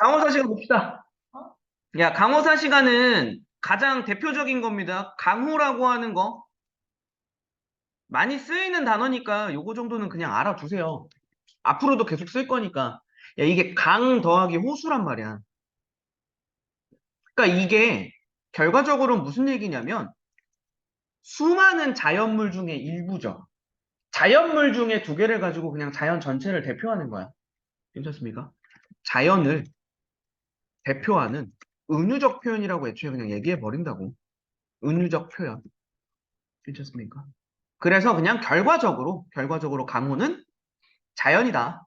강호사 시간 봅시다. 야, 강호사 시간은 가장 대표적인 겁니다. 강호라고 하는 거. 많이 쓰이는 단어니까 요거 정도는 그냥 알아두세요. 앞으로도 계속 쓸 거니까. 야, 이게 강 더하기 호수란 말이야. 그러니까 이게 결과적으로 무슨 얘기냐면 수많은 자연물 중에 일부죠. 자연물 중에 두 개를 가지고 그냥 자연 전체를 대표하는 거야. 괜찮습니까? 자연을 대표하는 은유적 표현이라고 애초에 그냥 얘기해 버린다고. 은유적 표현. 괜찮습니까? 그래서 그냥 결과적으로, 결과적으로 강호는 자연이다.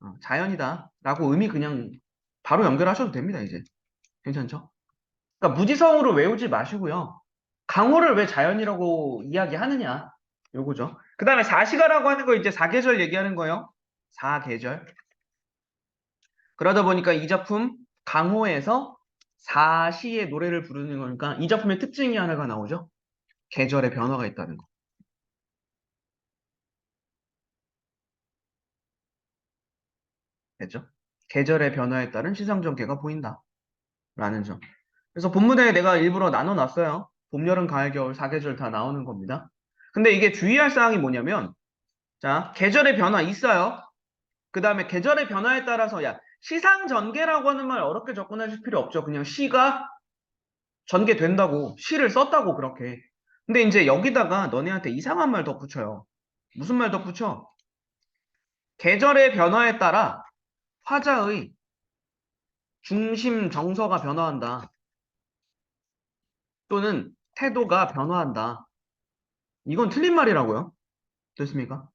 어, 자연이다. 라고 의미 그냥 바로 연결하셔도 됩니다, 이제. 괜찮죠? 그러니까 무지성으로 외우지 마시고요. 강호를 왜 자연이라고 이야기하느냐. 요거죠. 그 다음에 사시가라고 하는 거 이제 사계절 얘기하는 거예요. 사계절. 그러다 보니까 이 작품 강호에서 사시의 노래를 부르는 거니까 이 작품의 특징이 하나가 나오죠. 계절의 변화가 있다는 거. 됐죠? 계절의 변화에 따른 시상 전개가 보인다. 라는 점. 그래서 본문에 내가 일부러 나눠 놨어요. 봄, 여름, 가을, 겨울, 사계절 다 나오는 겁니다. 근데 이게 주의할 사항이 뭐냐면, 자, 계절의 변화 있어요. 그 다음에 계절의 변화에 따라서, 야, 시상 전개라고 하는 말 어렵게 접근하실 필요 없죠. 그냥 시가 전개된다고, 시를 썼다고, 그렇게. 근데 이제 여기다가 너네한테 이상한 말 덧붙여요. 무슨 말 덧붙여? 계절의 변화에 따라 화자의 중심 정서가 변화한다. 또는 태도가 변화한다. 이건 틀린 말이라고요. 됐습니까?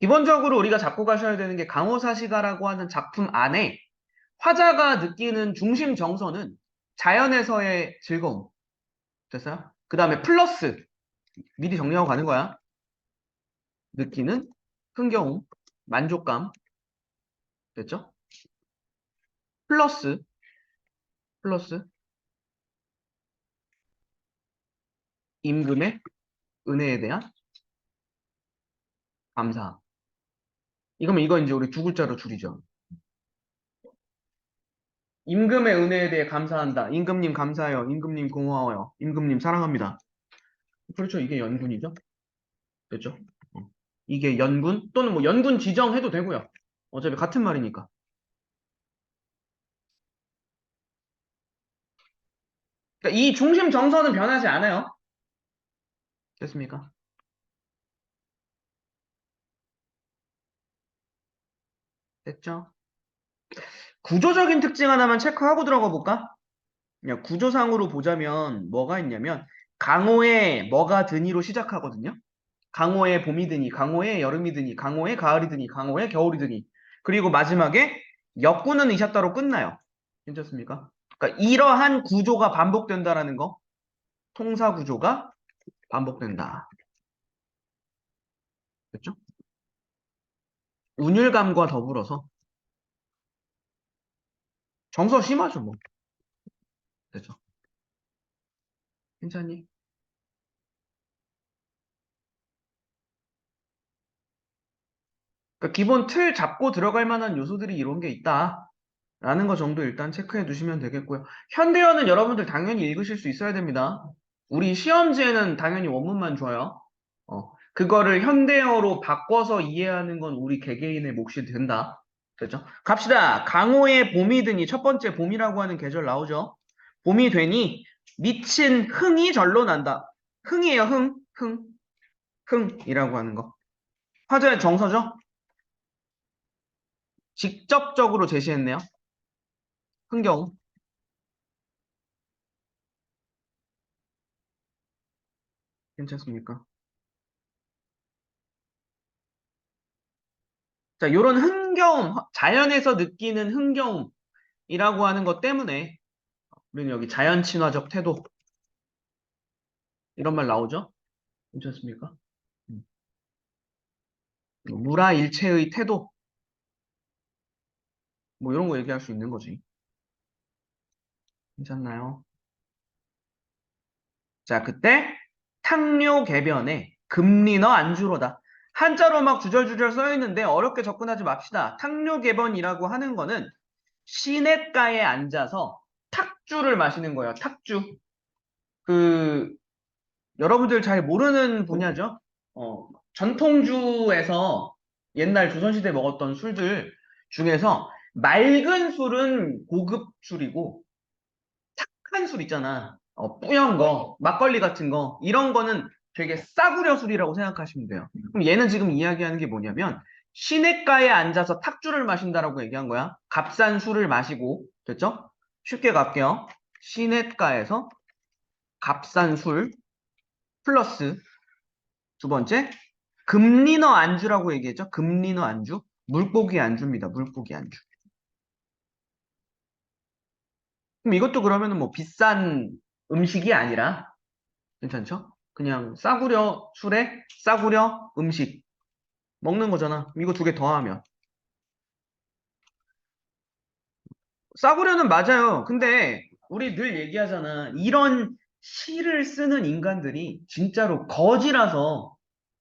기본적으로 우리가 잡고 가셔야 되는 게 강호사시가라고 하는 작품 안에 화자가 느끼는 중심 정서는 자연에서의 즐거움. 됐어요? 그 다음에 플러스 미리 정리하고 가는 거야. 느끼는 흥겨움, 만족감. 됐죠? 플러스, 플러스, 임금의 은혜에 대한 감사. 이거면 이거 이제 우리 두 글자로 줄이죠. 임금의 은혜에 대해 감사한다. 임금님 감사해요. 임금님 고마워요. 임금님 사랑합니다. 그렇죠. 이게 연군이죠. 됐죠? 어. 이게 연군 또는 뭐 연군 지정해도 되고요. 어차피 같은 말이니까. 그러니까 이 중심 정서는 변하지 않아요. 됐습니까? 됐죠? 구조적인 특징 하나만 체크하고 들어가 볼까? 구조상으로 보자면 뭐가 있냐면 강호에 뭐가 드니로 시작하거든요. 강호에 봄이 드니, 강호에 여름이 드니, 강호에 가을이 드니, 강호에 겨울이 드니. 그리고 마지막에 역구는 이샷다로 끝나요. 괜찮습니까? 그러니까 이러한 구조가 반복된다라는 거. 통사 구조가 반복된다. 됐죠? 운율감과 더불어서 정서 심하죠, 뭐. 됐죠? 괜찮니? 그러니까 기본 틀 잡고 들어갈 만한 요소들이 이런 게 있다. 라는 거 정도 일단 체크해 두시면 되겠고요. 현대어는 여러분들 당연히 읽으실 수 있어야 됩니다. 우리 시험지에는 당연히 원문만 줘요. 어, 그거를 현대어로 바꿔서 이해하는 건 우리 개개인의 몫이 된다. 됐죠? 갑시다. 강호의 봄이 드니 첫 번째 봄이라고 하는 계절 나오죠? 봄이 되니 미친 흥이 절로 난다. 흥이에요, 흥, 흥, 흥이라고 하는 거. 화자의 정서죠? 직접적으로 제시했네요. 흥겨움. 괜찮습니까? 자, 요런 흥겨움, 자연에서 느끼는 흥겨움이라고 하는 것 때문에 우리는 여기 자연 친화적 태도 이런 말 나오죠? 괜찮습니까? 음. 무라일체의 태도 뭐 이런 거 얘기할 수 있는 거지. 괜찮나요? 자, 그때 탕료 개변에 금리너 안주로다. 한자로 막 주절주절 써 있는데 어렵게 접근하지 맙시다. 탁류 개번이라고 하는 거는 시냇가에 앉아서 탁주를 마시는 거예요. 탁주. 그 여러분들 잘 모르는 분야죠. 어, 전통주에서 옛날 조선시대 먹었던 술들 중에서 맑은 술은 고급 술이고 탁한 술 있잖아. 어, 뿌연 거, 막걸리 같은 거 이런 거는 되게 싸구려 술이라고 생각하시면 돼요. 그럼 얘는 지금 이야기하는 게 뭐냐면 시냇가에 앉아서 탁주를 마신다라고 얘기한 거야. 값싼 술을 마시고 됐죠? 쉽게 갈게요. 시냇가에서 값싼 술 플러스 두 번째 금리너 안주라고 얘기했죠. 금리너 안주 물고기 안주입니다. 물고기 안주. 그럼 이것도 그러면은 뭐 비싼 음식이 아니라 괜찮죠? 그냥 싸구려 술에 싸구려 음식 먹는 거잖아. 이거 두 개 더하면 싸구려는 맞아요. 근데 우리 늘 얘기하잖아. 이런 시를 쓰는 인간들이 진짜로 거지라서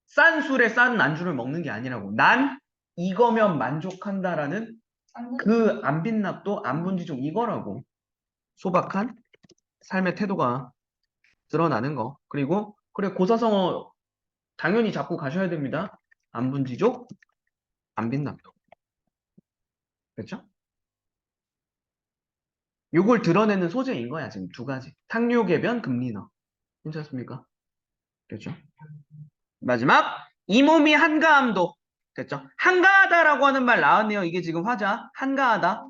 싼 술에 싼 안주를 먹는 게 아니라고. 난 이거면 만족한다라는 그 안빈납도 안분지족 이거라고. 소박한 삶의 태도가 드러나는 거. 그리고 그래 고사성어 당연히 잡고 가셔야 됩니다. 안분지족, 안빈납도. 그렇죠? 요걸 드러내는 소재인 거야 지금 두 가지. 탕류개변, 금리너. 괜찮습니까? 그렇죠? 마지막 이 몸이 한가함도 됐죠? 한가하다라고 하는 말 나왔네요. 이게 지금 화자 한가하다.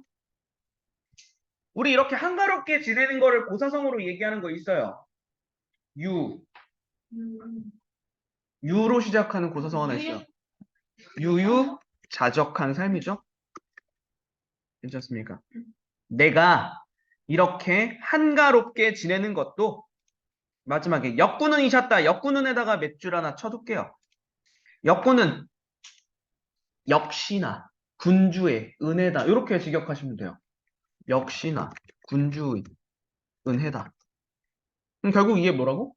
우리 이렇게 한가롭게 지내는 거를 고사성어로 얘기하는 거 있어요. 유, 유로 시작하는 고사성 하나 있어요. 유유 자적한 삶이죠. 괜찮습니까? 내가 이렇게 한가롭게 지내는 것도 마지막에 역군은이셨다. 역군은에다가 몇줄 하나 쳐둘게요. 역군은 역시나 군주의 은혜다. 이렇게 직역하시면 돼요. 역시나 군주의 은혜다. 그럼 결국 이게 뭐라고?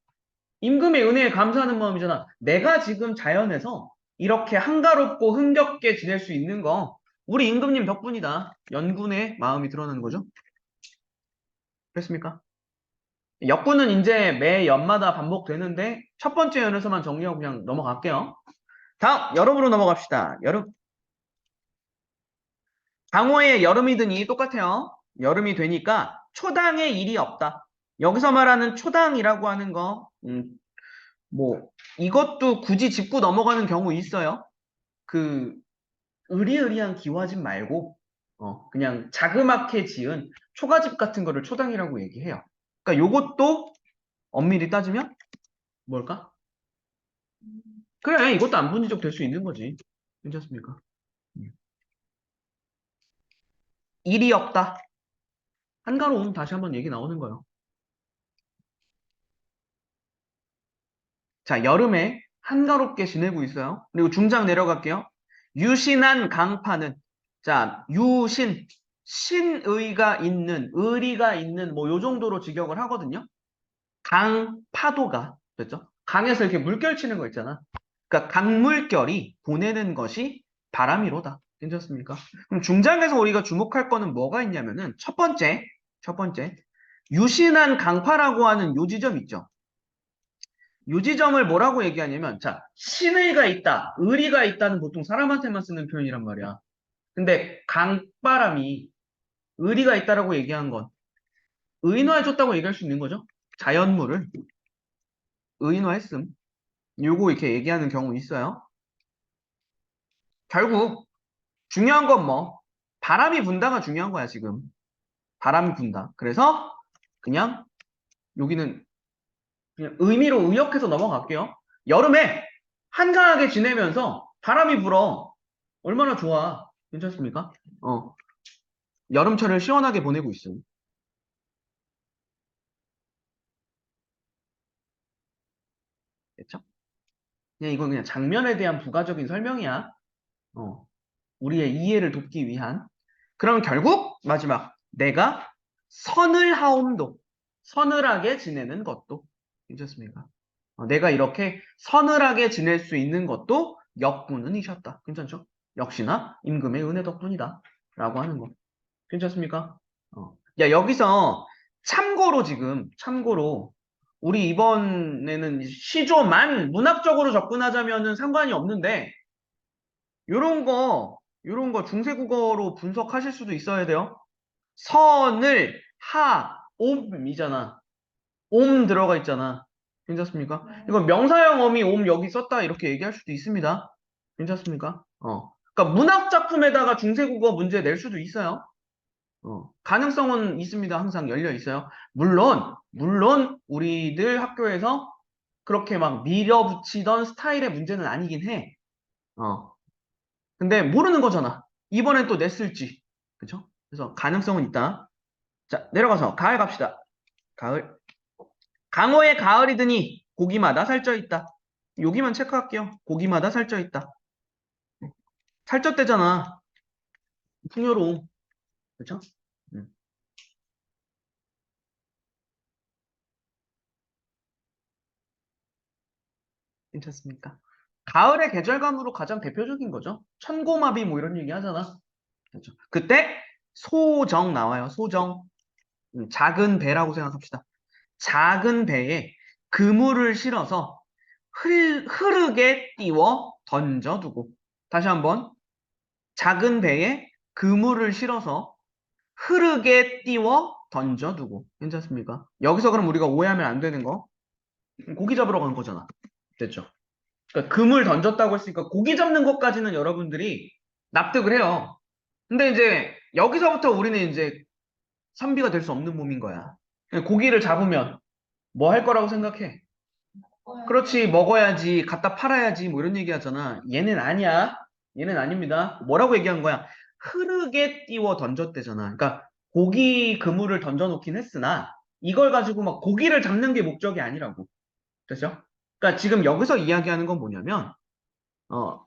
임금의 은혜에 감사하는 마음이잖아. 내가 지금 자연에서 이렇게 한가롭고 흥겹게 지낼 수 있는 거 우리 임금님 덕분이다. 연군의 마음이 드러나는 거죠. 그렇습니까? 역군은 이제 매 연마다 반복되는데 첫 번째 연에서만 정리하고 그냥 넘어갈게요. 다음 여름으로 넘어갑시다. 여름 강호의 여름이든이 똑같아요. 여름이 되니까 초당에 일이 없다. 여기서 말하는 초당이라고 하는 거, 음, 뭐 이것도 굳이 짚고 넘어가는 경우 있어요. 그 으리으리한 기와집 말고 어, 그냥 자그맣게 지은 초가집 같은 거를 초당이라고 얘기해요. 그러니까 요것도 엄밀히 따지면 뭘까? 그래, 이것도 안분지적 될 수 있는 거지. 괜찮습니까? 음. 일이 없다. 한가로움 다시 한번 얘기 나오는 거예요. 자, 여름에 한가롭게 지내고 있어요. 그리고 중장 내려갈게요. 유신한 강파는 자, 유신 신의가 있는 의리가 있는 뭐 요 정도로 직역을 하거든요. 강파도가 됐죠? 강에서 이렇게 물결 치는 거 있잖아. 그러니까 강물결이 보내는 것이 바람이로다. 괜찮습니까? 그럼 중장에서 우리가 주목할 거는 뭐가 있냐면은 첫 번째, 첫 번째 유신한 강파라고 하는 요 지점 있죠. 요 지점을 뭐라고 얘기하냐면 자 신의가 있다, 의리가 있다는 보통 사람한테만 쓰는 표현이란 말이야. 근데 강바람이 의리가 있다라고 얘기한 건 의인화해줬다고 얘기할 수 있는 거죠. 자연물을 의인화했음. 요거 이렇게 얘기하는 경우 있어요. 결국 중요한 건 뭐 바람이 분다가 중요한 거야 지금. 바람이 분다. 그래서 그냥 여기는 의미로 의역해서 넘어갈게요. 여름에 한가하게 지내면서 바람이 불어. 얼마나 좋아. 괜찮습니까? 어. 여름철을 시원하게 보내고 있음. 됐죠? 그냥 이건 그냥 장면에 대한 부가적인 설명이야. 어. 우리의 이해를 돕기 위한. 그럼 결국 마지막 내가 하옴도 서늘하게 지내는 것도 괜찮습니까? 어, 내가 이렇게 서늘하게 지낼 수 있는 것도 역군은 이셨다. 괜찮죠? 역시나 임금의 은혜 덕분이다. 라고 하는 거. 괜찮습니까? 어. 야, 여기서 참고로 지금, 참고로, 우리 이번에는 시조만 문학적으로 접근하자면은 상관이 없는데, 요런 거, 요런 거 중세국어로 분석하실 수도 있어야 돼요. 선을, 하, 옴이잖아. 옴 들어가 있잖아. 괜찮습니까? 이거 명사형 어미 옴 여기 썼다 이렇게 얘기할 수도 있습니다. 괜찮습니까? 어. 그러니까 문학 작품에다가 중세국어 문제 낼 수도 있어요. 어. 가능성은 있습니다. 항상 열려 있어요. 물론 물론 우리들 학교에서 그렇게 막 밀어붙이던 스타일의 문제는 아니긴 해. 어. 근데 모르는 거잖아. 이번엔 또 냈을지. 그쵸? 그래서 가능성은 있다. 자, 내려가서 가을 갑시다. 가을. 강호의 가을이 드니 고기마다 살쪄 있다. 여기만 체크할게요. 고기마다 살쪄 있다. 살쪘대잖아. 풍요로움. 그쵸? 음. 괜찮습니까? 가을의 계절감으로 가장 대표적인 거죠. 천고마비 뭐 이런 얘기 하잖아. 그렇죠. 그때 소정 나와요. 소정. 음, 작은 배라고 생각합시다. 작은 배에 그물을 실어서 흘, 흐르게 띄워 던져두고 다시 한번. 작은 배에 그물을 실어서 흐르게 띄워 던져두고. 괜찮습니까? 여기서 그럼 우리가 오해하면 안 되는 거? 고기 잡으러 간 거잖아. 됐죠? 그러니까 그물 던졌다고 했으니까 고기 잡는 것까지는 여러분들이 납득을 해요. 근데 이제 여기서부터 우리는 이제 선비가 될 수 없는 몸인 거야 고기를 잡으면 뭐 할 거라고 생각해? 그렇지, 먹어야지, 갖다 팔아야지, 뭐 이런 얘기 하잖아. 얘는 아니야. 얘는 아닙니다. 뭐라고 얘기한 거야? 흐르게 띄워 던졌대잖아. 그러니까 고기 그물을 던져놓긴 했으나 이걸 가지고 막 고기를 잡는 게 목적이 아니라고. 됐죠? 그러니까 지금 여기서 이야기하는 건 뭐냐면, 어,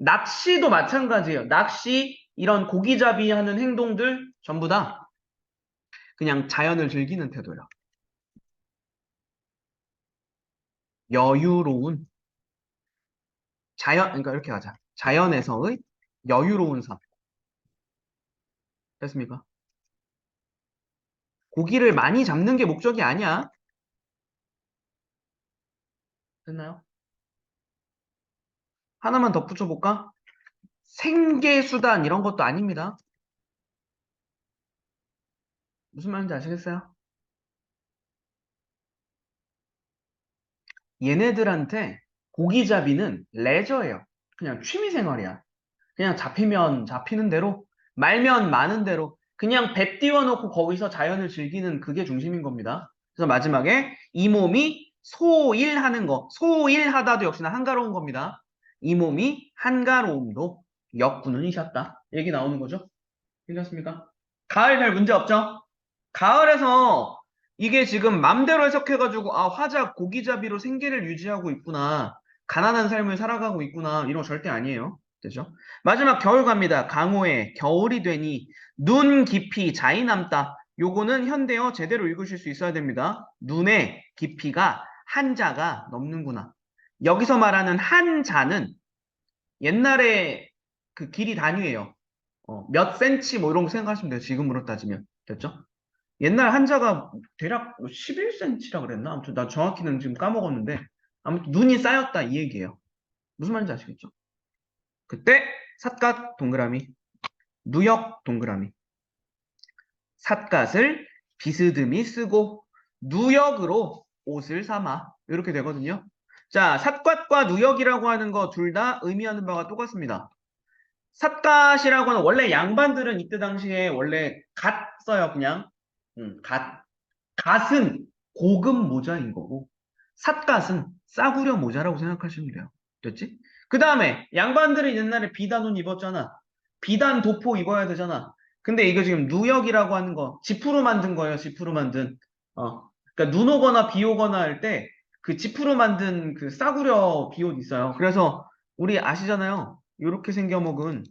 낚시도 마찬가지예요. 낚시, 이런 고기잡이 하는 행동들 전부 다 그냥 자연을 즐기는 태도예요. 여유로운 자연, 그러니까 이렇게 하자. 자연에서의 여유로운 삶. 됐습니까? 고기를 많이 잡는 게 목적이 아니야. 됐나요? 하나만 덧붙여 볼까? 생계수단 이런 것도 아닙니다. 무슨 말인지 아시겠어요? 얘네들한테 고기잡이는 레저예요. 그냥 취미생활이야. 그냥 잡히면 잡히는 대로, 말면 많은 대로, 그냥 배 띄워놓고 거기서 자연을 즐기는 그게 중심인 겁니다. 그래서 마지막에 이 몸이 소일하는 거, 소일하다도 역시나 한가로운 겁니다. 이 몸이 한가로움도 역군은이셨다. 얘기 나오는 거죠. 괜찮습니까? 가을 별 문제 없죠? 가을에서 이게 지금 맘대로 해석해가지고 아 화자 고기잡이로 생계를 유지하고 있구나. 가난한 삶을 살아가고 있구나. 이런 거 절대 아니에요. 되죠? 마지막 겨울 갑니다. 강호에 겨울이 되니 눈 깊이 자이 남다. 요거는 현대어 제대로 읽으실 수 있어야 됩니다. 눈의 깊이가 한자가 넘는구나. 여기서 말하는 한자는 옛날에 그 길이 단위예요. 어, 몇 센치 뭐 이런 거 생각하시면 돼요. 지금으로 따지면. 됐죠? 옛날 한자가 대략 11cm라 그랬나? 아무튼 나 정확히는 지금 까먹었는데 아무튼 눈이 쌓였다 이 얘기예요. 무슨 말인지 아시겠죠? 그때 삿갓 동그라미, 누역 동그라미. 삿갓을 비스듬히 쓰고 누역으로 옷을 삼아 이렇게 되거든요. 자, 삿갓과 누역이라고 하는 거 둘 다 의미하는 바가 똑같습니다. 삿갓이라고 하는 원래 양반들은 이때 당시에 원래 갓 써요 그냥 음, 갓, 갓은 고급 모자인 거고 삿갓은 싸구려 모자라고 생각하시면 돼요. 됐지? 그 다음에 양반들은 옛날에 비단 옷 입었잖아. 비단 도포 입어야 되잖아. 근데 이거 지금 누역이라고 하는 거 지프로 만든 거예요. 지프로 만든. 어. 그러니까 눈 오거나 비 오거나 할 때 그 지프로 만든 그 싸구려 비옷 있어요. 그래서 우리 아시잖아요. 이렇게 생겨 먹은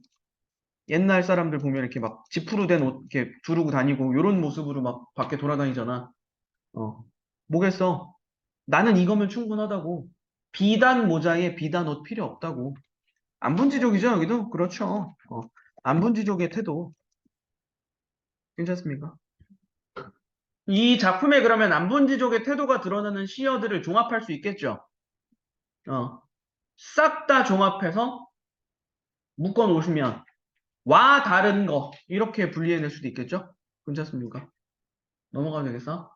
옛날 사람들 보면 이렇게 막 지프로 된 옷 이렇게 두르고 다니고 이런 모습으로 막 밖에 돌아다니잖아. 어. 뭐겠어? 나는 이거면 충분하다고. 비단 모자에 비단 옷 필요 없다고. 안분지족이죠, 여기도? 그렇죠. 어, 안분지족의 태도. 괜찮습니까? 이 작품에 그러면 안분지족의 태도가 드러나는 시어들을 종합할 수 있겠죠? 어, 싹 다 종합해서 묶어 놓으시면 와 다른 거 이렇게 분리해낼 수도 있겠죠? 괜찮습니까? 넘어가도 되겠어?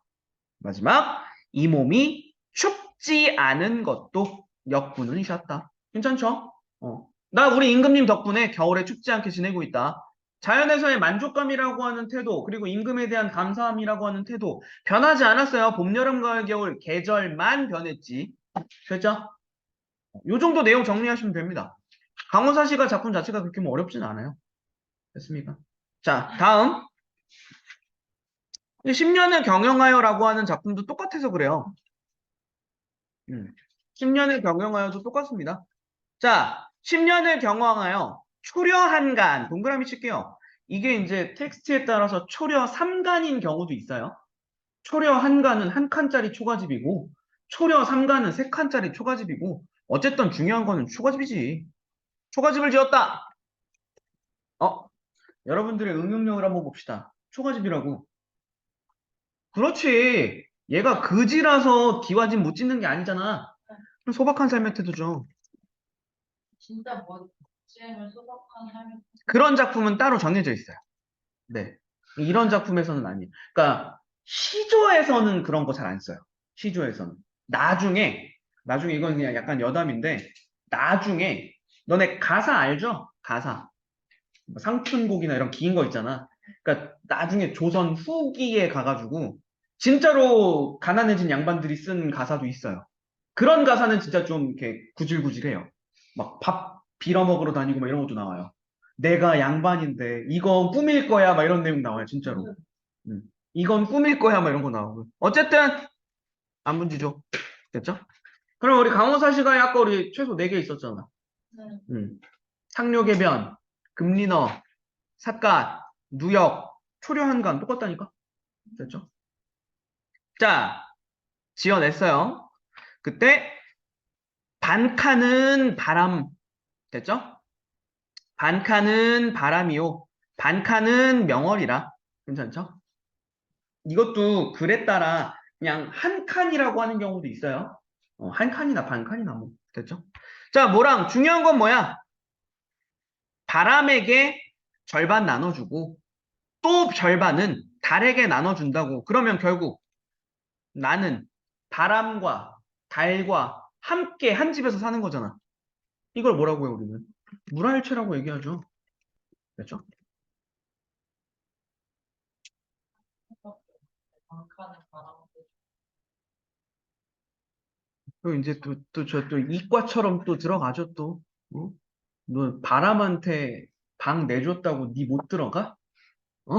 마지막 이 몸이 춥지 않은 것도 역군은이셨다. 괜찮죠? 어. 나 우리 임금님 덕분에 겨울에 춥지 않게 지내고 있다. 자연에서의 만족감이라고 하는 태도, 그리고 임금에 대한 감사함이라고 하는 태도 변하지 않았어요. 봄, 여름, 가을, 겨울 계절만 변했지. 됐죠? 요 정도 내용 정리하시면 됩니다. 강호사시가 작품 자체가 그렇게 뭐 어렵진 않아요. 됐습니까? 자, 다음. 10년을 경영하여라고 하는 작품도 똑같아서 그래요. 음, 10년을 경영하여도 똑같습니다. 자, 10년을 경영하여 초려한간, 동그라미 칠게요. 이게 이제 텍스트에 따라서 초려 3간인 경우도 있어요. 초려 한간은 한 칸짜리 초가집이고, 초려 3간은 세 칸짜리 초가집이고, 어쨌든 중요한 거는 초가집이지. 초가집을 지었다. 어, 여러분들의 응용력을 한번 봅시다. 초가집이라고. 그렇지. 얘가 그지라서 기와집 못 짓는 게 아니잖아. 그럼 소박한 삶의 태도죠. 진짜 멋쟁을 소박한 삶이 그런 작품은 따로 정해져 있어요. 네. 이런 작품에서는 아니에요. 그러니까 시조에서는 그런 거 잘 안 써요. 시조에서는. 나중에 나중에 이건 그냥 약간 여담인데 나중에 너네 가사 알죠? 가사. 뭐 상춘곡이나 이런 긴 거 있잖아. 그러니까 나중에 조선 후기에 가가지고 진짜로 가난해진 양반들이 쓴 가사도 있어요. 그런 가사는 진짜 좀 이렇게 구질구질해요. 막 밥 빌어먹으러 다니고 막 이런 것도 나와요. 내가 양반인데 이건 꿈일 거야 막 이런 내용 나와요 진짜로. 음. 이건 꿈일 거야 막 이런 거 나오고. 어쨌든 안 문지죠. 됐죠? 그럼 우리 강호사 씨가 아까 우리 최소 4개 있었잖아. 네. 음. 상료개변, 금리너, 삿갓, 누역, 초려한간 똑같다니까? 됐죠? 자, 지어냈어요. 그때 반칸은 바람, 됐죠? 반칸은 바람이요. 반칸은 명월이라. 괜찮죠? 이것도 글에 따라 그냥 한 칸이라고 하는 경우도 있어요. 어, 한 칸이나 반 칸이나 뭐. 됐죠? 자, 뭐랑 중요한 건 뭐야? 바람에게 절반 나눠주고 또 절반은 달에게 나눠준다고. 그러면 결국 나는 바람과 달과 함께 한 집에서 사는 거잖아. 이걸 뭐라고 해요, 우리는? 물화일체라고 얘기하죠. 바라보고 또 이제 또, 또, 저, 또, 이과처럼 또 들어가죠, 또. 어? 너 바람한테 방 내줬다고 니 못 들어가? 어?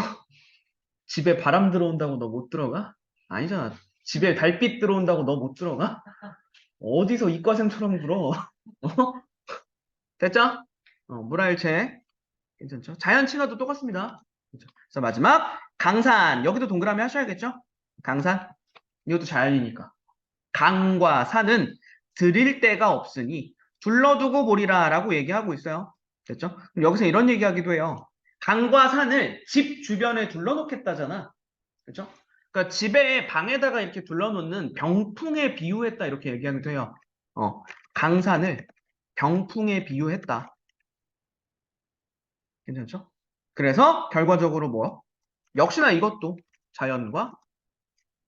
집에 바람 들어온다고 너 못 들어가? 아니잖아. 집에 달빛 들어온다고 너 못 들어가? 어디서 이과생처럼 굴어? 어? 됐죠? 어, 물화일체. 괜찮죠? 자연 친화도 똑같습니다. 그죠? 자, 마지막. 강산. 여기도 동그라미 하셔야겠죠? 강산. 이것도 자연이니까. 강과 산은 드릴 데가 없으니 둘러두고 보리라 라고 얘기하고 있어요. 됐죠? 여기서 이런 얘기하기도 해요. 강과 산을 집 주변에 둘러놓겠다잖아. 그죠? 그러니까 집에 방에다가 이렇게 둘러놓는 병풍에 비유했다 이렇게 얘기하기도 해요. 어, 강산을 병풍에 비유했다. 괜찮죠? 그래서 결과적으로 뭐? 역시나 이것도 자연과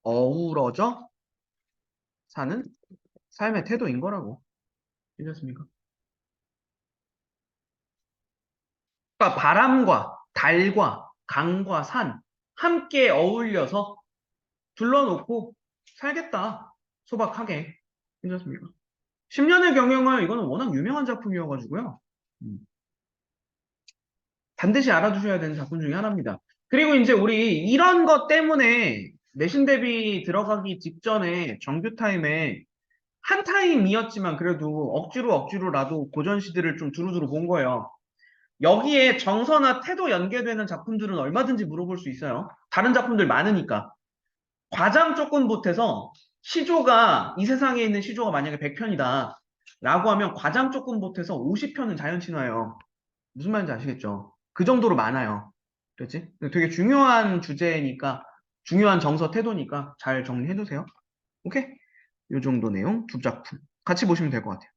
어우러져 사는 삶의 태도인 거라고. 괜찮습니까? 그러니까 바람과 달과 강과 산 함께 어울려서 둘러놓고 살겠다. 소박하게. 괜찮습니까? 10년의 경영을 이거는 워낙 유명한 작품이어가지고요. 음. 반드시 알아두셔야 되는 작품 중에 하나입니다. 그리고 이제 우리 이런 것 때문에 내신 대비 들어가기 직전에 정규 타임에 한 타임이었지만 그래도 억지로 억지로라도 고전 시대를 좀 두루두루 본 거예요. 여기에 정서나 태도 연계되는 작품들은 얼마든지 물어볼 수 있어요. 다른 작품들 많으니까. 과장 조금 못해서 시조가 이 세상에 있는 시조가 만약에 100편이다 라고 하면 과장 조금 못해서 50편은 자연친화예요. 무슨 말인지 아시겠죠? 그 정도로 많아요. 그렇지? 되게 중요한 주제니까 중요한 정서 태도니까 잘 정리해두세요. 오케이? 요 정도 내용 두 작품 같이 보시면 될 것 같아요.